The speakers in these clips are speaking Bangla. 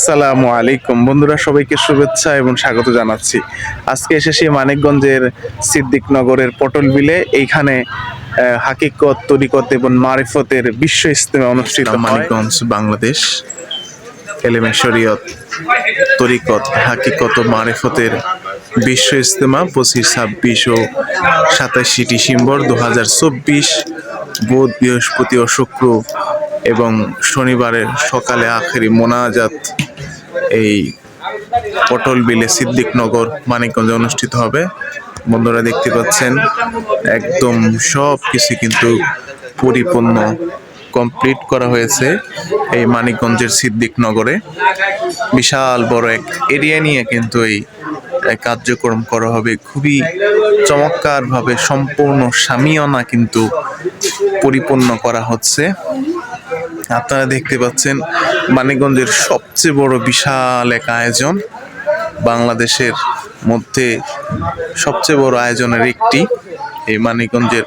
আসসালামু আলাইকুম। বন্ধুরা, সবাইকে শুভেচ্ছা এবং স্বাগত জানাচ্ছি। আজকে এসেছি মানিকগঞ্জের সিদ্দিকনগরের পটল বিলে। এইখানে হাকিকত, তরিকত এবং মারিফতের বিশ্ব ইস্তেমা অনুষ্ঠিত মানিকগঞ্জ, বাংলাদেশ। এলেমে শরীয়ত, তরিকত, হাকিকত মারিফতের বিশ্ব ইস্তেমা পঁচিশ, ছাব্বিশ ও সাতাশি ডিসেম্বর দু হাজার চব্বিশ, বুধ, বৃহস্পতি ও শুক্র এবং শনিবারের সকালে আখেরি মোনাজাত এই পটল বিলে সিদ্দিকনগর মানিকগঞ্জে অনুষ্ঠিত হবে। বন্ধুরা দেখতে পাচ্ছেন, একদম সব কিছু কিন্তু পরিপূর্ণ কমপ্লিট করা হয়েছে এই মানিকগঞ্জের সিদ্দিকনগরে। বিশাল বড় এক এরিয়া নিয়ে কিন্তু এই কার্যক্রম করা হবে। খুবই চমৎকারভাবে সম্পূর্ণ সামিয়ানা কিন্তু পরিপূর্ণ করা হচ্ছে। আপনারা দেখতে পাচ্ছেন মানিকগঞ্জের সবচেয়ে বড় বিশাল এক আয়োজন, বাংলাদেশের মধ্যে সবচেয়ে বড় আয়োজনের একটি এই মানিকগঞ্জের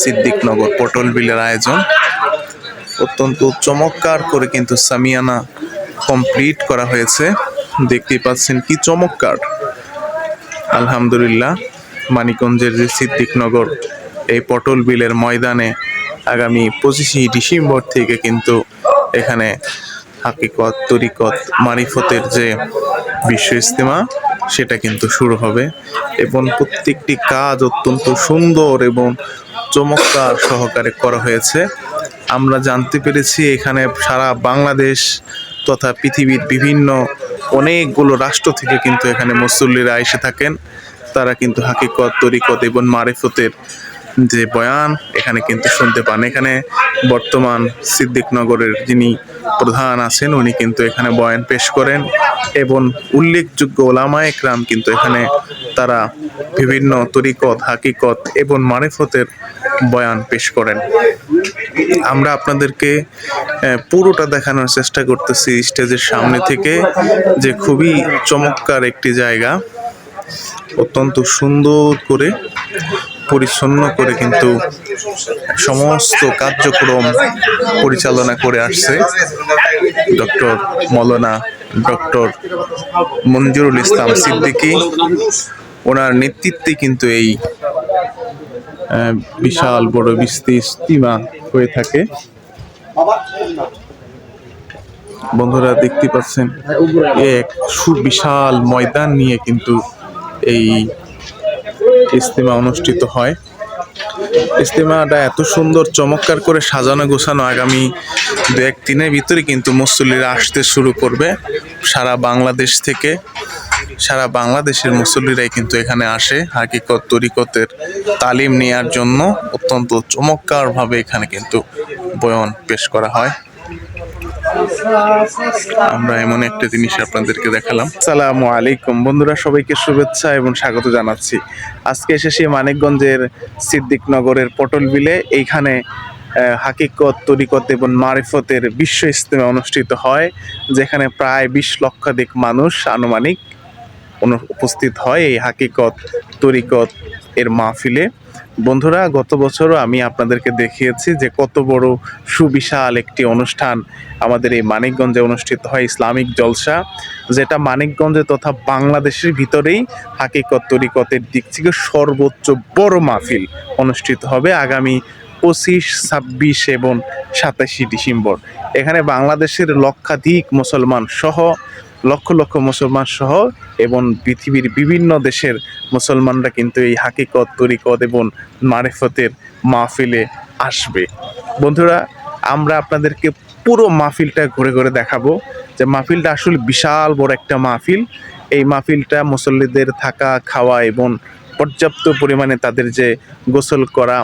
সিদ্দিকনগর পটল বিলের আয়োজন। অত্যন্ত চমৎকার করে কিন্তু সামিয়ানা কমপ্লিট করা হয়েছে। দেখতেই পাচ্ছেন কি চমৎকার। আলহামদুলিল্লাহ, মানিকগঞ্জের যে সিদ্দিকনগর এই পটল বিলের ময়দানে আগামী পঁচিশে ডিসেম্বর থেকে কিন্তু এখানে হাকিকত, তরিকত, মারিফতের যে বিশ্ব ইস্তেমা সেটা কিন্তু শুরু হবে। এবং প্রত্যেকটি কাজ অত্যন্ত সুন্দর এবং চমৎকার সহকারে করা হয়েছে। আমরা জানতে পেরেছি এখানে সারা বাংলাদেশ তথা পৃথিবীর বিভিন্ন অনেকগুলো রাষ্ট্র থেকে কিন্তু এখানে মুসল্লিরা এসে থাকেন। তারা কিন্তু হাকিকত, তরিকত এবং মারিফতের যে বয়ান, এখানে কিন্তু শুনতে পান। এখানে বর্তমান সিদ্দিকনগরের যিনি প্রধান আছেন, উনি কিন্তু এখানে বয়ান পেশ করেন এবং উল্লেখযোগ্য ওলামা একরাম কিন্তু এখানে তারা বিভিন্ন তরিকত, হাকিকত এবং মারেফতের বয়ান পেশ করেন। আমরা আপনাদেরকে পুরোটা দেখানোর চেষ্টা করতেছি স্টেজের সামনে থেকে, যে খুবই চমৎকার একটি জায়গা, অত্যন্ত সুন্দর করে পরিচ্ছন্ন করে কিন্তু সমস্ত কার্যক্রম পরিচালনা করে আসছে। ডক্টর মৌলানা ডক্টর মঞ্জুরুল ইসলাম সিদ্দিকী, ওনার নেতৃত্বে কিন্তু এই বিশাল বড় ইস্তিমা হয়ে থাকে। বন্ধুরা দেখতে পাচ্ছেন এক সুবিশাল ময়দান নিয়ে কিন্তু এই ইস্তেমা অনুষ্ঠিত হয়। ইস্তেমাটা এত সুন্দর, চমৎকার করে সাজানো, গোছানো আগামী দু এক দিনের ভিতরে কিন্তু মুসল্লিরা আসতে শুরু করবে। সারা বাংলাদেশ থেকে, সারা বাংলাদেশের মুসল্লিরাই কিন্তু এখানে আসে হাকিকত, তরিকতের তালিম নেয়ার জন্য। অত্যন্ত চমৎকারভাবে এখানে কিন্তু বয়ন পেশ করা হয়। আমরা এমন একটা জিনিস আপনাদেরকে দেখালাম। সালামু আলাইকুম। বন্ধুরা, সবাইকে শুভেচ্ছা এবং স্বাগত জানাচ্ছি। আজকে এসেছি মানিকগঞ্জের সিদ্দিকনগরের পটল বিলে। এইখানে হাকিকত, তরিকত এবং মারিফতের বিশ্ব ইস্তেমা অনুষ্ঠিত হয়, যেখানে প্রায় বিশ লক্ষাধিক মানুষ আনুমানিক উপস্থিত হয় এই হাকিকত, তরিকত এর মাহফিলে। বন্ধুরা, গত বছরও আমি আপনাদেরকে দেখিয়েছি যে কত বড় সুবিশাল একটি অনুষ্ঠান আমাদের এই মানিকগঞ্জে অনুষ্ঠিত হয়, ইসলামিক জলসা, যেটা মানিকগঞ্জে তথা বাংলাদেশের ভিতরেই হাকিকত, তরিকতের দিক থেকে সর্বোচ্চ বড় মাহফিল অনুষ্ঠিত হবে আগামী পঁচিশ, ছাব্বিশ এবং সাতাশি ডিসেম্বর। এখানে বাংলাদেশের লক্ষাধিক মুসলমান সহ লক্ষ লক্ষ মুসলমান সহ এবং পৃথিবীর বিভিন্ন দেশের মুসলমানরা কিন্তু এই হাকিকত, তরিকত এবং মারেফতের মাহফিলে আসবে। বন্ধুরা, আমরা আপনাদেরকে পুরো মাহফিলটা ঘুরে ঘুরে দেখাবো যে মাহফিলটা আসলে বিশাল বড় একটা মাহফিল। এই মাহফিলটা মুসল্লিদের থাকা, খাওয়া এবং পর্যাপ্ত পরিমাণে তাদের যে গোসল করা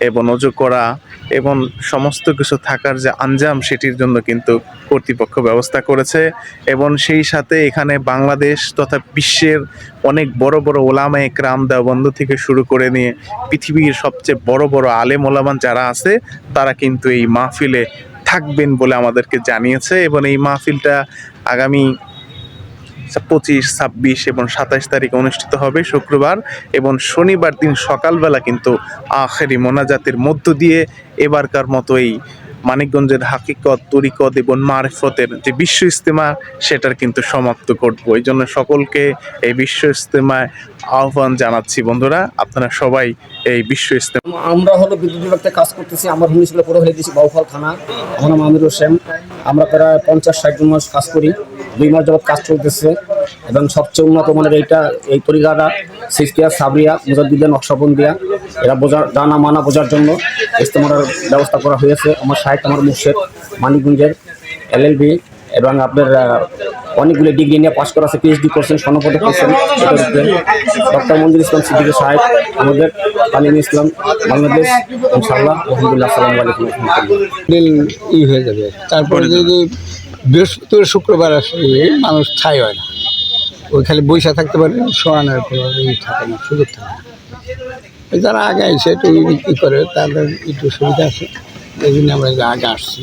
এবং অজু করা এবং সমস্ত কিছু থাকার যে আঞ্জাম সেটির জন্য কিন্তু কর্তৃপক্ষ ব্যবস্থা করেছে এবং সেই সাথে এখানে বাংলাদেশ তথা বিশ্বের অনেক বড় বড় ওলামা একরাম দেওবন্ধ থেকে শুরু করে নিয়ে পৃথিবীর সবচেয়ে বড় বড় আলেম ওলামান যারা আছে, তারা কিন্তু এই মাহফিলে থাকবেন বলে আমাদেরকে জানিয়েছে এবং এই মাহফিলটা আগামী পঁচিশ, ছাব্বিশ এবং সাতাইশ তারিখ অনুষ্ঠিত হবে শুক্রবার এবং শনিবার দিন সকালবেলা কিন্তু আখেরি মোনাজাতের মধ্য দিয়ে এবারকার মতো এই মানিকগঞ্জের হাকিকত, তরিকত এবং মারফতের যে বিশ্ব ইস্তেমা সেটার কিন্তু সমাপ্ত করব এই জন্য সকলকে এই বিশ্ব ইস্তেমায় আহ্বান জানাচ্ছি। বন্ধুরা, আপনারা সবাই এই বিশ্ব ইস্তেমা আমরা হলো বিদ্যুৎ বিভাগতে কাজ করতেছি। আমার হুমি ছিল পুরো হয়ে গেছি বাউফল থানা। আমার নাম আমির হোসেন। আমরা প্রায় পঞ্চাশ, ষাট মাস কাজ করি। দুই মাস যাবত কাজ চলতেছে এবং সবচেয়ে উন্নত মানের এইটা এই তরিকাটা সিস্কিয়া, সাবরিয়া মুজাদ্দিদা নকশাবন্দিয়া। এরা বোঝার জানা মানা বোঝার জন্য ইস্তেমার ব্যবস্থা করা হয়েছে। আমার সাহেব আমার মুর্শেদ মানিকগঞ্জের এলএলবি এবং আপনার অনেকগুলো ডিগ্রি নিয়ে পাশ করা আছে পিএইচডি করছেন স্বর্ণপদক করছেন ডক্টর মঞ্জুর ইসলাম সিদ্দিকী সাহেব আমাদের তালিম ইসলাম বাংলাদেশ ইনশাল্লাহ আলহামদুলিল্লাহ আসসালামু আলাইকুম দিন ই হয়ে যাবে। তারপরে যদি বৃহস্পতিবার শুক্রবার আসে মানুষ ঠাই হয় না। ওই খালি বৈশা থাকতে পারে শোয়ানোর কোনো ই থাকে না সুযোগ থাকে না। যারা আগে এসে একটু করে তাদের একটু সুবিধা আছে। এই জন্য আমরা আগে আসছি।